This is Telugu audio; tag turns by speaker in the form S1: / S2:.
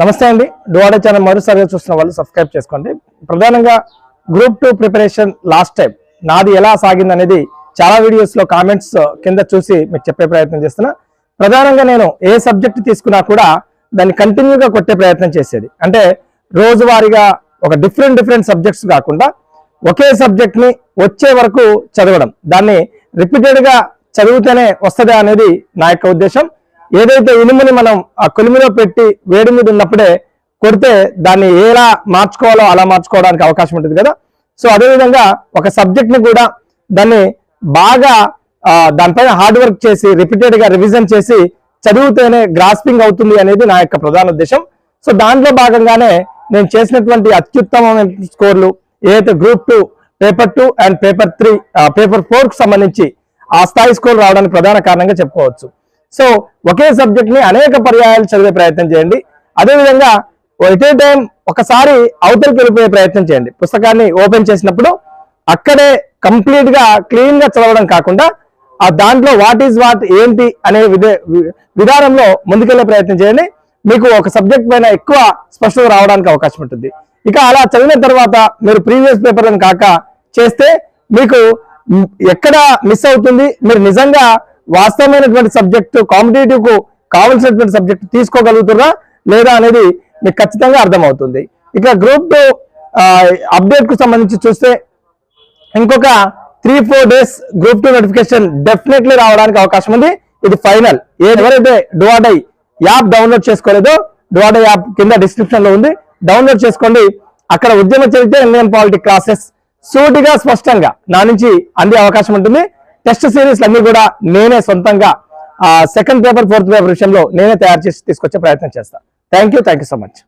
S1: నమస్తే అండి. డువాడే ఛానల్ మరోసారిగా చూస్తున్న వాళ్ళు సబ్స్క్రైబ్ చేసుకోండి. ప్రధానంగా group two preparation last time. నాది ఎలా సాగింది అనేది చాలా వీడియోస్లో కామెంట్స్ కింద చూసి మీకు చెప్పే ప్రయత్నం చేస్తున్నా. ప్రధానంగా నేను ఏ సబ్జెక్ట్ తీసుకున్నా కూడా దాన్ని కంటిన్యూగా కొట్టే ప్రయత్నం చేసేది. అంటే రోజువారీగా ఒక డిఫరెంట్ డిఫరెంట్ సబ్జెక్ట్స్ కాకుండా ఒకే సబ్జెక్ట్ని వచ్చే వరకు చదవడం. దాన్ని రిపీటెడ్గా చదివితేనే వస్తుందా అనేది నా యొక్క ఉద్దేశం. ఏదైతే ఇనుముని మనం ఆ కొలిమిలో పెట్టి వేడి మీద ఉన్నప్పుడే కొడితే దాన్ని ఎలా మార్చుకోవాలో అలా మార్చుకోవడానికి అవకాశం ఉంటుంది కదా. సో అదేవిధంగా ఒక సబ్జెక్ట్ని కూడా దాన్ని బాగా దానిపైన హార్డ్ వర్క్ చేసి రిపీటెడ్గా రివిజన్ చేసి చదివితేనే గ్రాస్పింగ్ అవుతుంది అనేది నా యొక్క ప్రధాన ఉద్దేశం. సో దాంట్లో భాగంగానే నేను చేసినటువంటి అత్యుత్తమమైన స్కోర్లు ఏదైతే group two paper two and paper three paper ఫోర్కు సంబంధించి ఆ స్థాయి స్కోర్ రావడానికి ప్రధాన కారణంగా చెప్పుకోవచ్చు. సో ఒకే సబ్జెక్ట్ని అనేక పర్యాయాలు చదివే ప్రయత్నం చేయండి. అదేవిధంగా ఎట్ ఏ టైం ఒకసారి అవతలకి వెళ్ళిపోయే ప్రయత్నం చేయండి. పుస్తకాన్ని ఓపెన్ చేసినప్పుడు అక్కడే కంప్లీట్గా క్లీన్గా చదవడం కాకుండా ఆ దాంట్లో వాట్ ఈజ్ వాట్ ఏంటి అనే విధానంలో ముందుకెళ్ళే ప్రయత్నం చేయండి. మీకు ఒక సబ్జెక్ట్ పైన ఎక్కువ స్పష్టత రావడానికి అవకాశం ఉంటుంది. ఇక అలా చదివిన తర్వాత మీరు ప్రీవియస్ పేపర్లను కాక చేస్తే మీకు ఎక్కడ మిస్ అవుతుంది. మీరు నిజంగా వాస్తవమైనటువంటి సబ్జెక్టు కాంపిటేటివ్కు కావలసినటువంటి సబ్జెక్ట్ తీసుకోగలుగుతారా లేదా అనేది మీకు ఖచ్చితంగా అర్థమవుతుంది. ఇక గ్రూప్ టూ అప్డేట్కు సంబంధించి చూస్తే ఇంకొక three four days group two notification definitely రావడానికి అవకాశం ఉంది. ఇది ఫైనల్ ఎవరైతే డువాడై యాప్ డౌన్లోడ్ చేసుకోలేదో డువాడై యాప్ కింద డిస్క్రిప్షన్లో ఉంది. డౌన్లోడ్ చేసుకోండి. అక్కడ ఉద్యమ చరిత్ర ఇండియన్ పాలిటిక్ క్లాసెస్ సూటిగా స్పష్టంగా నా నుంచి అందే అవకాశం ఉంటుంది. టెస్ట్ సిరీస్ అన్ని కూడా నేనే సొంతంగా సెకండ్ పేపర్ ఫోర్త్ పేపర్ విషయంలో నేనే తయారు చేసి తీసుకొచ్చే ప్రయత్నం చేస్తాను thank you thank you so much